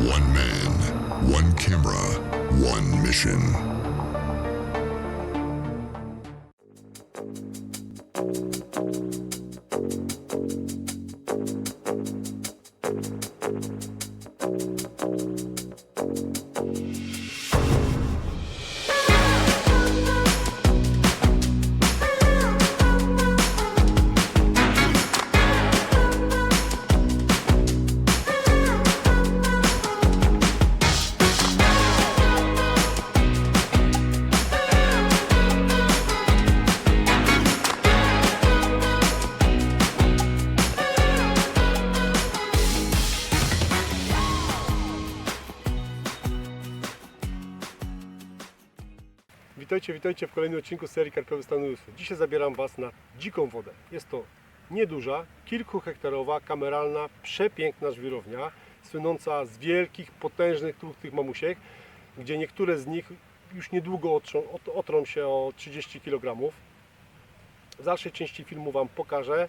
One man, one camera, one mission. Witajcie, w kolejnym odcinku serii Karpiowy Stan Newsu. Dzisiaj zabieram Was na dziką wodę. Jest to nieduża, kilkuhektarowa, kameralna, przepiękna żwirownia, słynąca z wielkich, potężnych, truchtych mamusiek, gdzie niektóre z nich już niedługo otrzą, ot- otrą się o 30 kg. W dalszej części filmu Wam pokażę,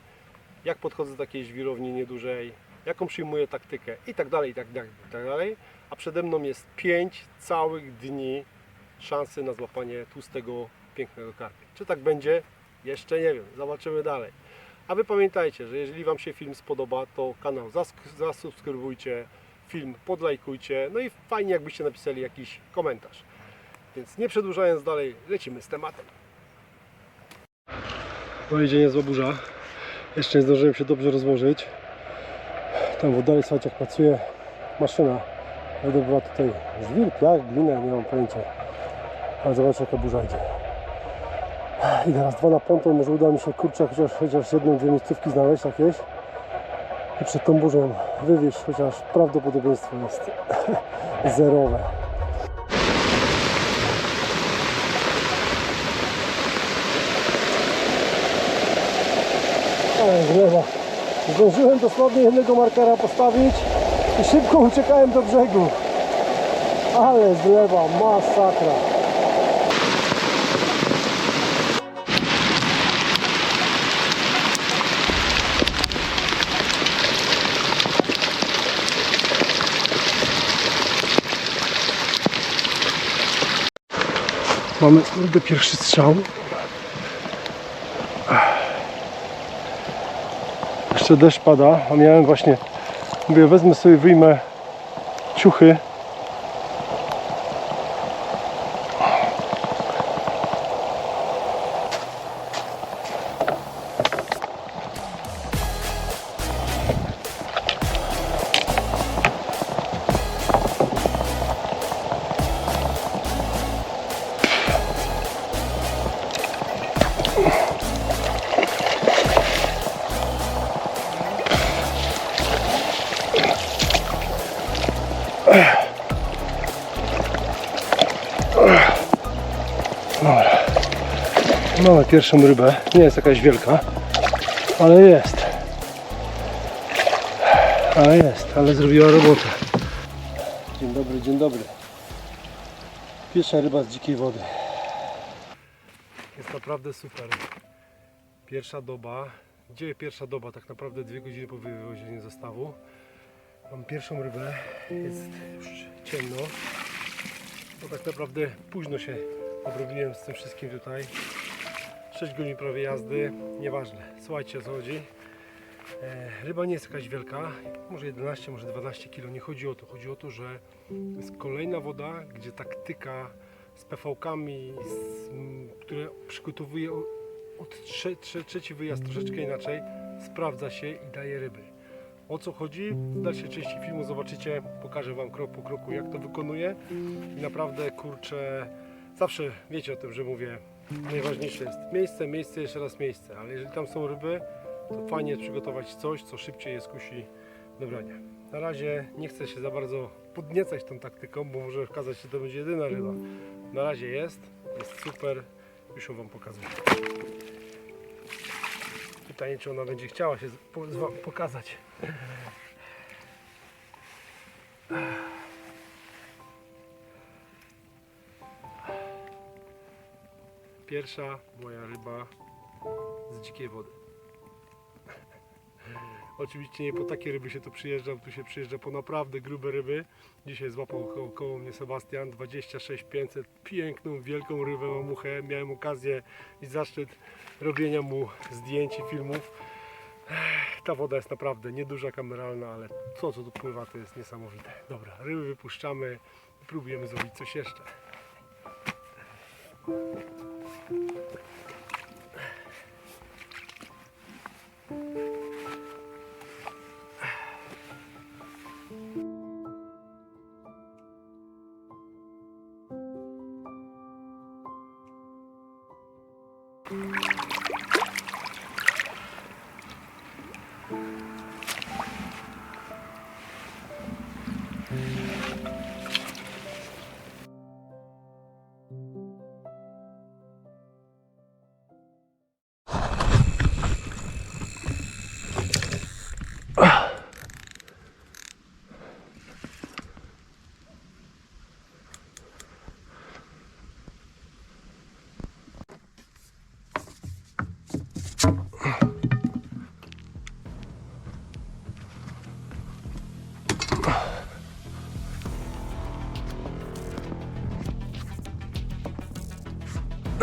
jak podchodzę do takiej żwirowni niedużej, jaką przyjmuję taktykę i tak dalej, i tak dalej, i tak dalej. A przede mną jest 5 całych dni szansy na złapanie tłustego, pięknego karpia. Czy tak będzie? Jeszcze nie wiem. Zobaczymy dalej. A Wy pamiętajcie, że jeżeli Wam się film spodoba, to kanał zasubskrybujcie, film podlajkujcie, no i fajnie jakbyście napisali jakiś komentarz. Więc nie przedłużając dalej, lecimy z tematem. Pojedzienie z burza. Jeszcze nie zdążyłem się dobrze rozłożyć. Tam w oddali słuchajcie, jak pracuje maszyna. Wydobywa tutaj żwir, piach, glinę, nie mam pojęcia. Ale zobaczcie jaka burza idzie. I teraz dwa na ponton, może uda mi się kurczę chociaż, chociaż jedną, dwie miejscówki znaleźć jakieś. I przed tą burzą wywieźć, chociaż prawdopodobieństwo jest zerowe. Zlewa. Zdążyłem dosłownie jednego markera postawić i szybko uciekałem do brzegu. Ale zlewa, masakra. Mamy kurde pierwszy strzał. Jeszcze deszcz pada, a miałem właśnie, mówię, wezmę sobie, wyjmę ciuchy. Pierwszą rybę. Nie jest jakaś wielka, ale jest. Ale jest, ale zrobiła robotę. Dzień dobry, dzień dobry. Pierwsza ryba z dzikiej wody. Jest naprawdę super. Pierwsza doba. Gdzie pierwsza doba? Tak naprawdę dwie godziny po wywozieniu zestawu. Mam pierwszą rybę. Jest już ciemno. Bo tak naprawdę późno się obrobiłem z tym wszystkim tutaj. 6 godzin prawie jazdy, nieważne. Słuchajcie o co chodzi. E, ryba nie jest jakaś wielka, może 11, może 12 kg. Nie chodzi o to. Chodzi o to, że jest kolejna woda, gdzie taktyka z PV-kami, które przygotowuje od trze, trze, trzeci wyjazd troszeczkę inaczej, sprawdza się i daje ryby. O co chodzi? W dalszej części filmu zobaczycie, pokażę Wam krok po kroku jak to wykonuję i naprawdę kurczę, zawsze wiecie o tym, że mówię, najważniejsze jest miejsce, miejsce, jeszcze raz miejsce, ale jeżeli tam są ryby, to fajnie jest przygotować coś, co szybciej je skusi do brania. Na razie nie chcę się za bardzo podniecać tą taktyką, bo może okazać się, że to będzie jedyna ryba. Na razie jest, jest super, już ją Wam pokazuję. Pytanie, czy ona będzie chciała się pokazać. Pierwsza moja ryba z dzikiej wody. Oczywiście nie po takie ryby się tu przyjeżdża, tu się przyjeżdża po naprawdę grube ryby. Dzisiaj złapał koło, koło mnie Sebastian 26 500, piękną, wielką rybę mamuchę. Miałem okazję i zaszczyt robienia mu zdjęć i filmów. Ta woda jest naprawdę nieduża, kameralna, ale to co tu pływa to jest niesamowite. Dobra, ryby wypuszczamy próbujemy zrobić coś jeszcze.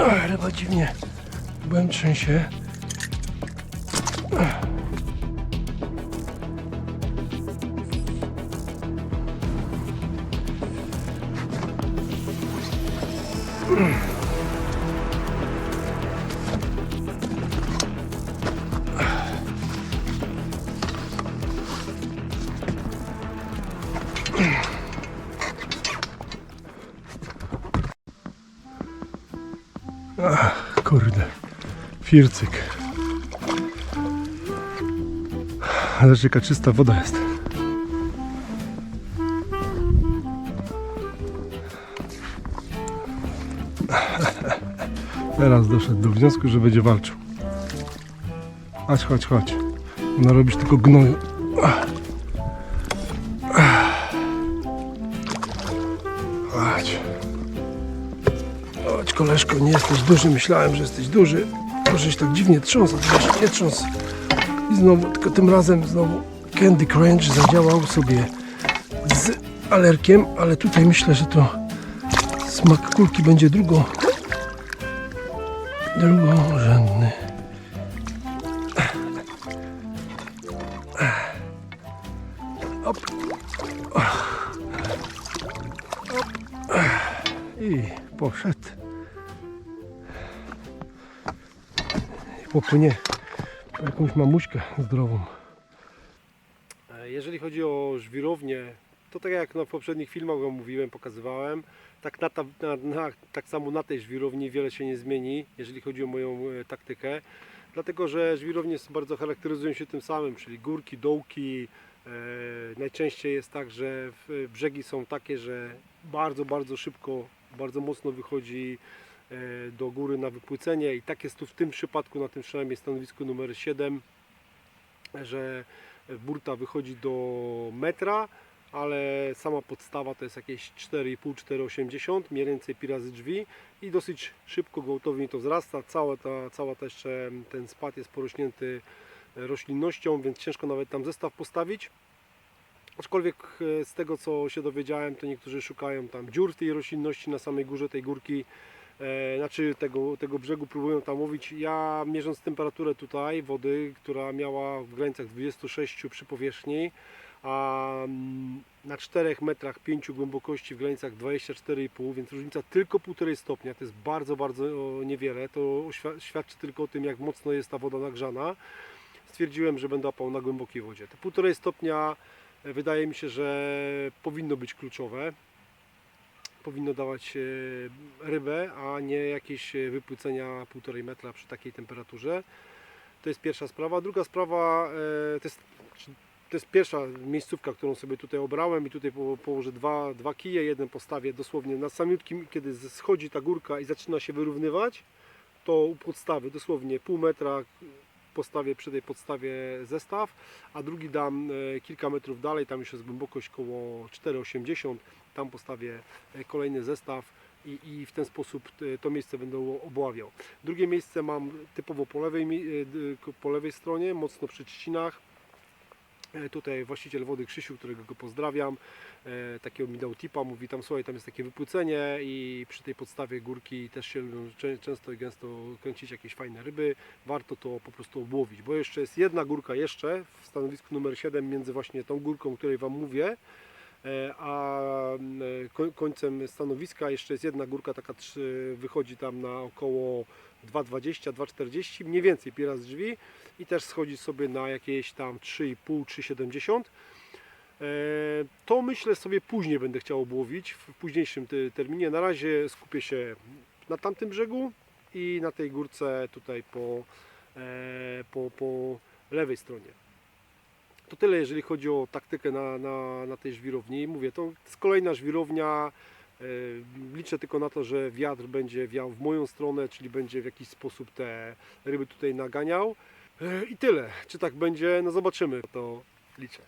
Ach, ryba dziwnie byłem trzęsie. Fircyk. Ale jaka czysta woda jest. Teraz doszedł do wniosku, że będzie walczył. Chodź, chodź, chodź. No robisz tylko gnoju. Chodź. Chodź koleżko, nie jesteś duży, myślałem, że jesteś duży. Możeś tak dziwnie trząsł, się nie trząs. I znowu, tylko tym razem znowu Candy Crunch zadziałał sobie z alerkiem, ale tutaj myślę, że to smak kulki będzie drugo drugorzędny. Op. I poszedł. Popłynie po jakąś mamuśkę zdrową. E, Jeżeli chodzi o żwirownię, to tak jak na poprzednich filmach mówiłem, pokazywałem, tak, na, ta, na, na, tak samo na tej żwirowni wiele się nie zmieni, jeżeli chodzi o moją e, taktykę. Dlatego, że żwirownie bardzo charakteryzują się tym samym, czyli górki, dołki. E, najczęściej jest tak, że w, brzegi są takie, że bardzo, bardzo szybko, bardzo mocno wychodzi do góry na wypłycenie i tak jest tu w tym przypadku, na tym przynajmniej stanowisku numer 7, że burta wychodzi do metra, ale sama podstawa to jest jakieś 4,5-4,80, mniej więcej pi razy drzwi i dosyć szybko, gwałtownie to wzrasta. Cała ta, cała ta jeszcze ten spad jest porośnięty roślinnością, więc ciężko nawet tam zestaw postawić. Aczkolwiek e, z tego co się dowiedziałem, to niektórzy szukają tam dziur w tej roślinności na samej górze tej górki, e, znaczy tego, tego brzegu próbują tam łowić. Ja mierząc temperaturę tutaj wody, która miała w granicach 26 przy powierzchni, a mm, na 4 metrach 5 głębokości w granicach 24,5, więc różnica tylko 1,5 stopnia, to jest bardzo, bardzo niewiele. To świadczy tylko o tym, jak mocno jest ta woda nagrzana. Stwierdziłem, że będę łapał na głębokiej wodzie. Te 1,5 stopnia e, wydaje mi się, że powinno być kluczowe. Powinno dawać e, rybę, a nie jakieś e, wypłycenia 1,5 metra przy takiej temperaturze. To jest pierwsza sprawa. Druga sprawa e, to jest to jest pierwsza miejscówka, którą sobie tutaj obrałem i tutaj po- położę dwa, dwa kije, jeden postawię dosłownie na samiutkim, kiedy schodzi ta górka i zaczyna się wyrównywać, to u podstawy dosłownie pół metra postawię przy tej podstawie zestaw, a drugi dam e, kilka metrów dalej, tam już jest głębokość około 4,80, tam postawię e, kolejny zestaw i, i w ten sposób e, to miejsce będę obławiał. Drugie miejsce mam typowo po lewej, po lewej stronie, mocno przy trzcinach, Tutaj właściciel wody Krzysiu, którego go pozdrawiam, e, takiego mi dał tipa, mówi tam słuchaj, tam jest takie wypłycenie i przy tej podstawie górki też się lubią czę- często i gęsto kręcić jakieś fajne ryby, warto to po prostu obłowić, bo jeszcze jest jedna górka jeszcze w stanowisku numer 7 między właśnie tą górką, o której Wam mówię, e, a e, koń- końcem stanowiska. Jeszcze jest jedna górka, taka wychodzi tam na około 2,20, 2,40, mniej więcej piera z drzwi i też schodzi sobie na jakieś tam 3,5, 3,70. E, To myślę sobie później będę chciał obłowić, w późniejszym terminie. Na razie skupię się na tamtym brzegu i na tej górce tutaj po, e, po, po lewej stronie. To tyle, jeżeli chodzi o taktykę na, na, na tej żwirowni. Mówię, to jest kolejna żwirownia. E, Liczę tylko na to, że wiatr będzie wiał w moją stronę, czyli będzie w jakiś sposób te ryby tutaj naganiał. E, I tyle. Czy tak będzie? No zobaczymy. To liczę.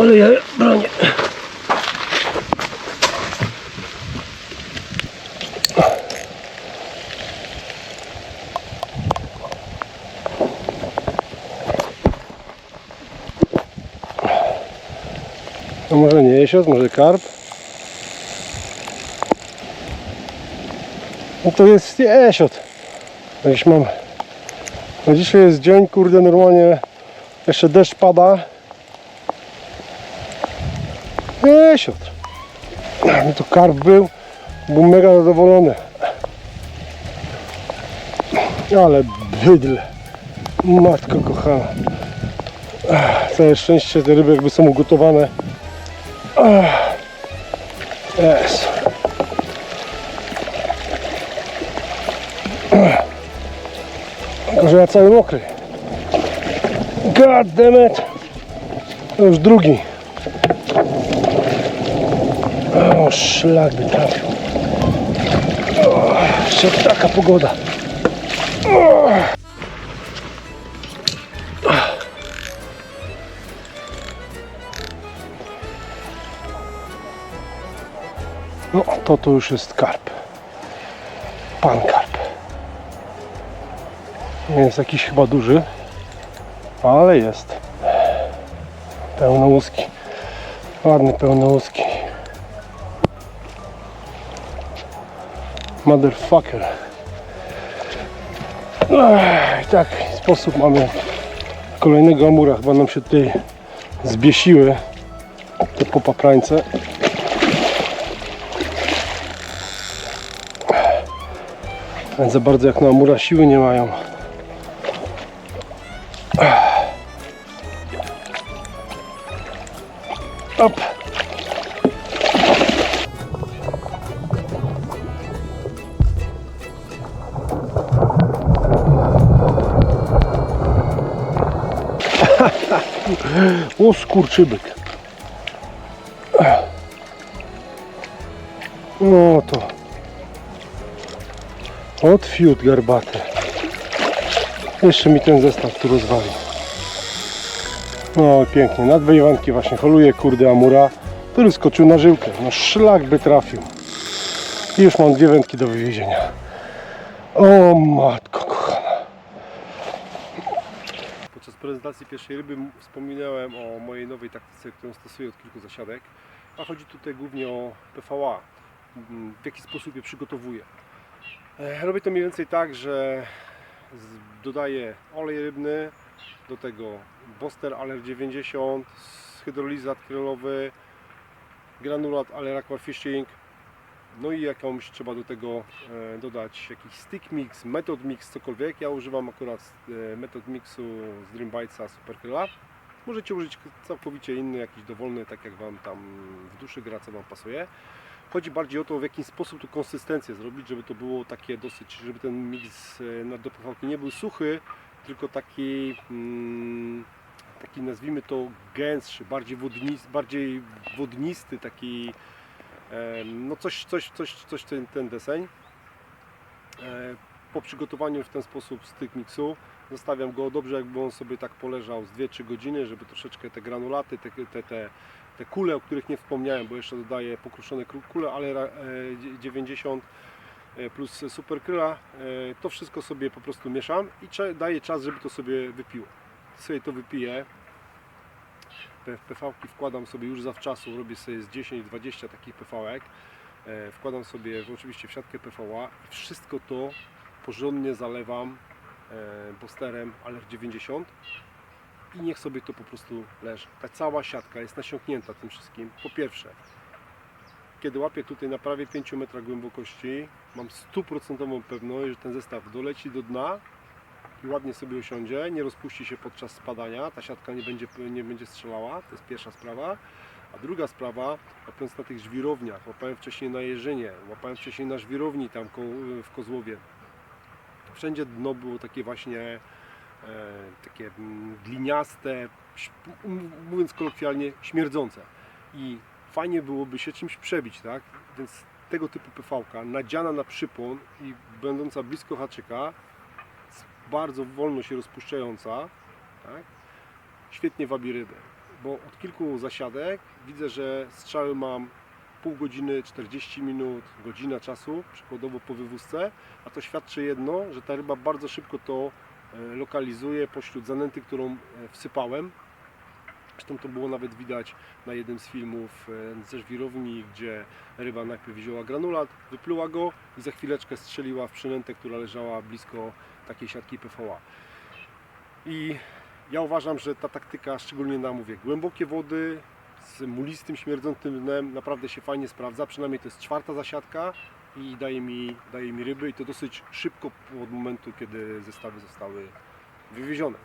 Ale ja bronię. No może nie jesiot, może karp. No to jest jesiot. Jakiś mam. No dzisiaj jest dzień, kurde, normalnie jeszcze deszcz pada. Jesiot. No to karp był, był mega zadowolony. Ale bydle. Matko kochana. Całe szczęście te ryby jakby są ugotowane. Jest. Tylko, że ja cały mokry. God damn it. To już drugi. O, szlak by trafił. O, jeszcze taka pogoda. O. No, to to już jest karp. Pan karp. Jest jakiś chyba duży, ale jest. Pełnołuski. Ładny pełnołuski. Motherfucker. I tak w sposób mamy kolejnego amura. Chyba nam się tutaj zbiesiły te popaprańce. Za bardzo jak na amura siły nie mają. Op. O skurczybyk. No to. Od fiut garbaty. Jeszcze mi ten zestaw tu rozwali. No pięknie, na dwie Iwanki właśnie holuje kurde Amura, który skoczył na żyłkę. No szlak by trafił. I już mam dwie wędki do wywiezienia. O matko kochana. Podczas prezentacji pierwszej ryby wspominałem o mojej nowej taktyce, którą stosuję od kilku zasiadek. A chodzi tutaj głównie o PVA. W jaki sposób je przygotowuję. E, Robię to mniej więcej tak, że dodaję olej rybny, do tego Boster Aller 90, hydrolizat krylowy, granulat Aller Aquafishing, no i jakąś trzeba do tego e, dodać jakiś stick mix, method mix, cokolwiek. Ja używam akurat e, method mixu z Dream Bitesa Superkyla. Możecie użyć całkowicie inny, jakiś dowolny, tak jak Wam tam w duszy gra, co Wam pasuje. Chodzi bardziej o to, w jaki sposób tu konsystencję zrobić, żeby to było takie dosyć, żeby ten mix e, na dopływalki nie był suchy, tylko taki, mm, taki nazwijmy to gęstszy, bardziej, bardziej wodnisty, taki no coś, coś, coś, coś ten, ten deseń. E, Po przygotowaniu w ten sposób styk miksu zostawiam go dobrze, jakby on sobie tak poleżał z 2-3 godziny, żeby troszeczkę te granulaty, te, te, te, te kule, o których nie wspomniałem, bo jeszcze dodaję pokruszone kru- kule, ale ra- e, 90 e, plus superkryla, to wszystko sobie po prostu mieszam i daję czas, żeby to sobie wypiło. Sobie to wypiję, PV-ki wkładam sobie już zawczasu, robię sobie z 10-20 takich PV-ek, e, wkładam sobie oczywiście w siatkę PVA i wszystko to porządnie zalewam Bosterem Aller 90 i niech sobie to po prostu leży. Ta cała siatka jest nasiąknięta tym wszystkim. Po pierwsze, kiedy łapię tutaj na prawie 5 metrach głębokości, mam stuprocentową pewność, że ten zestaw doleci do dna i ładnie sobie osiądzie, nie rozpuści się podczas spadania, ta siatka nie będzie, nie będzie strzelała, to jest pierwsza sprawa. A druga sprawa, łapiąc na tych żwirowniach, łapałem wcześniej na Jerzynie, łapałem wcześniej na żwirowni tam w Kozłowie. Wszędzie dno było takie właśnie e, takie gliniaste, mówiąc kolokwialnie, śmierdzące. I fajnie byłoby się czymś przebić, tak? Więc tego typu PV-ka, nadziana na przypłon i będąca blisko haczyka, bardzo wolno się rozpuszczająca, tak? świetnie wabi ryby. Bo od kilku zasiadek widzę, że strzały mam pół godziny, 40 minut, godzina czasu, przykładowo po wywózce, a to świadczy jedno, że ta ryba bardzo szybko to e, lokalizuje pośród zanęty, którą e, wsypałem. Zresztą to było nawet widać na jednym z filmów e, ze żwirowni, gdzie ryba najpierw wzięła granulat, wypluła go i za chwileczkę strzeliła w przynętę, która leżała blisko takiej siatki PVA. I ja uważam, że ta taktyka, szczególnie na mówię, głębokie wody z mulistym, śmierdzącym dnem naprawdę się fajnie sprawdza. Przynajmniej to jest czwarta zasiadka i daje mi, daje mi ryby i to dosyć szybko od momentu, kiedy zestawy zostały wywiezione.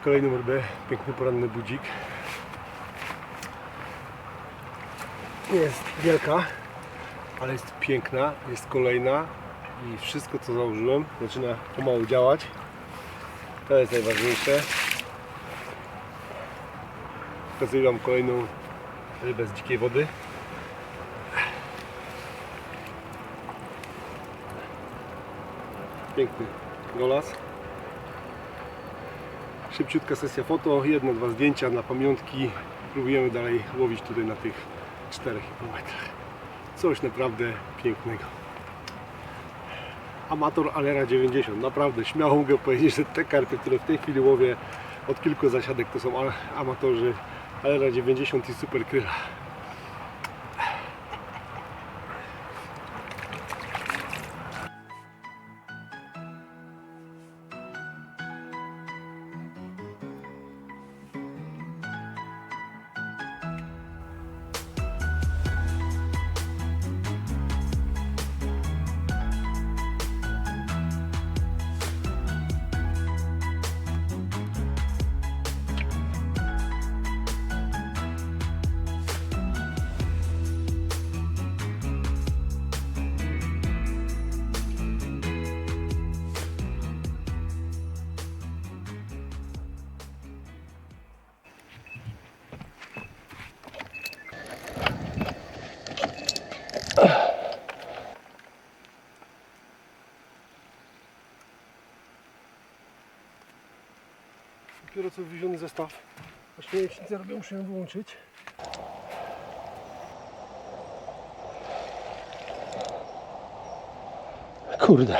Mamy kolejną rybę, piękny poranny budzik. Nie jest wielka, ale jest piękna, jest kolejna i wszystko co założyłem zaczyna pomału działać. To jest najważniejsze. Pokazuję Wam kolejną rybę z dzikiej wody. Piękny golas. Szybciutka sesja foto, jedno, dwa zdjęcia na pamiątki. Próbujemy dalej łowić tutaj na tych 4,5 metrach. Coś naprawdę pięknego. Amator Alera 90. Naprawdę śmiało mogę powiedzieć, że te karpy, które w tej chwili łowię od kilku zasiadek to są amatorzy Alera 90 i Super Kryla. Co wywieziony zestaw. Właśnie jak nic nie robię, muszę ją wyłączyć. Kurde.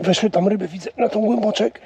Weszły tam ryby, widzę, na tą głęboczek.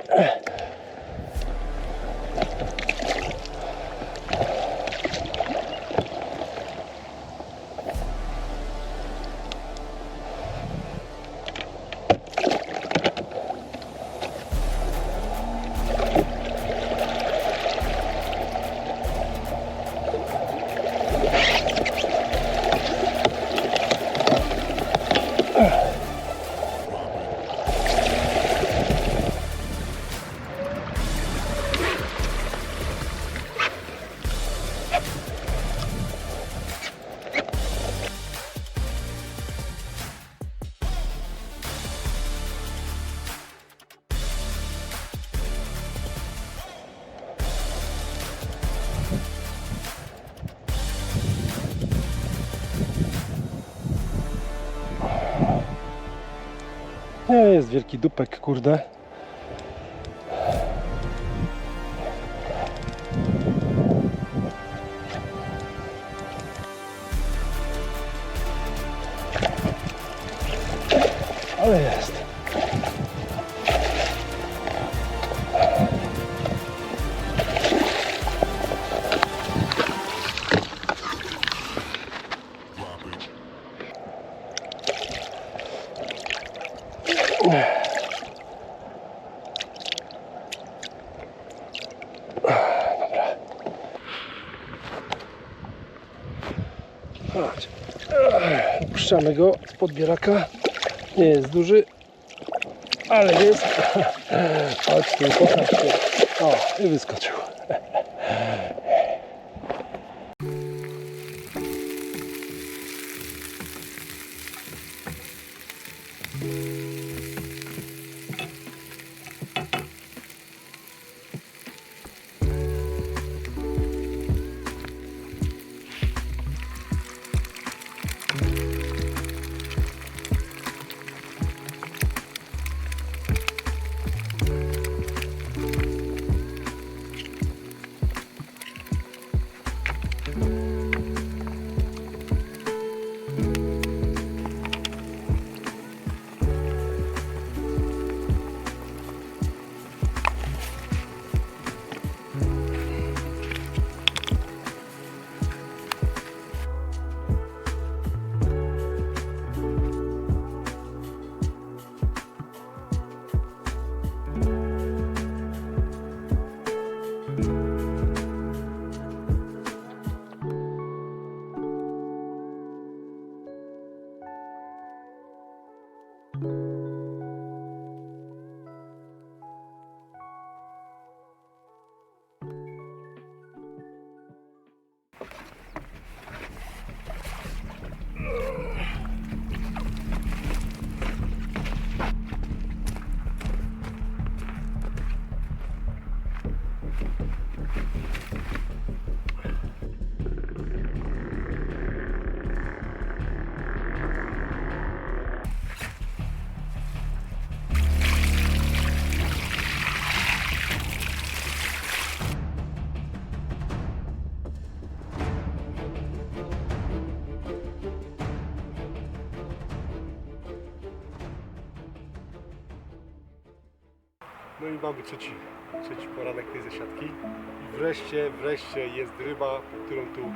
Nie jest wielki dupek, kurde. Puszczamy go z podbieraka. Nie jest duży, ale jest. Chodź tu, pokaż się. O, i wyskoczył. i trzeci, trzeci poranek tej zasiadki. I wreszcie, wreszcie jest ryba, którą tu e,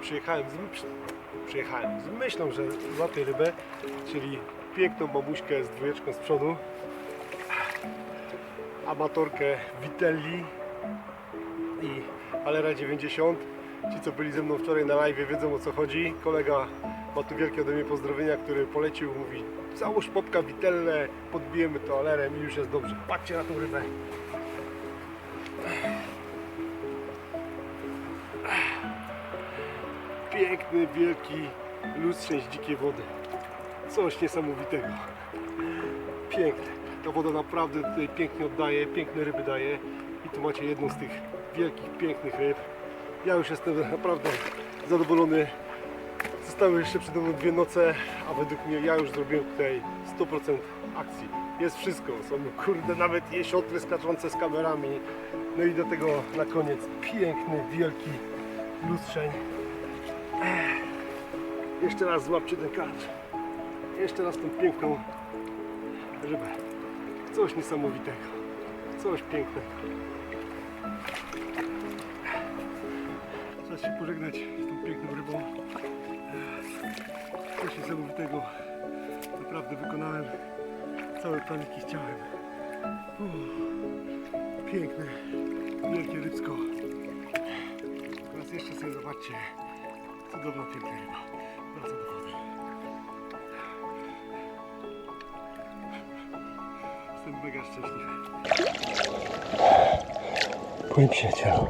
przyjechałem, z, przy- przyjechałem z myślą, że złapię rybę, czyli piękną mamuśkę z dwójeczką z przodu, amatorkę Vitelli i Alera 90. Ci, co byli ze mną wczoraj na live, wiedzą o co chodzi. Kolega ma tu wielkie ode mnie pozdrowienia, który polecił, mówi załóż popka Vitelle, podbijemy to alerem i już jest dobrze. Patrzcie na tą rybę. Piękny, wielki lustrzeń z dzikiej wody. Coś niesamowitego. Piękne. Ta woda naprawdę tutaj pięknie oddaje, piękne ryby daje. I tu macie jedną z tych wielkich, pięknych ryb. Ja już jestem naprawdę zadowolony. Zostały jeszcze przede mną dwie noce, a według mnie ja już zrobiłem tutaj 100% akcji. Jest wszystko. Są kurde nawet jesiotry skaczące z kamerami. No i do tego na koniec piękny, wielki lustrzeń. Jeszcze raz złapcie ten kadr. Jeszcze raz tą piękną rybę. Coś niesamowitego. Coś pięknego. Się pożegnać z tą piękną rybą. Coś niesamowitego. Naprawdę wykonałem całe plan jaki chciałem. Uff, Piękne, wielkie rybsko. Teraz jeszcze sobie zobaczcie. Cudowna, piękna ryba. Wraca do wody. Jestem mega szczęśliwy. Moim przyjacielu.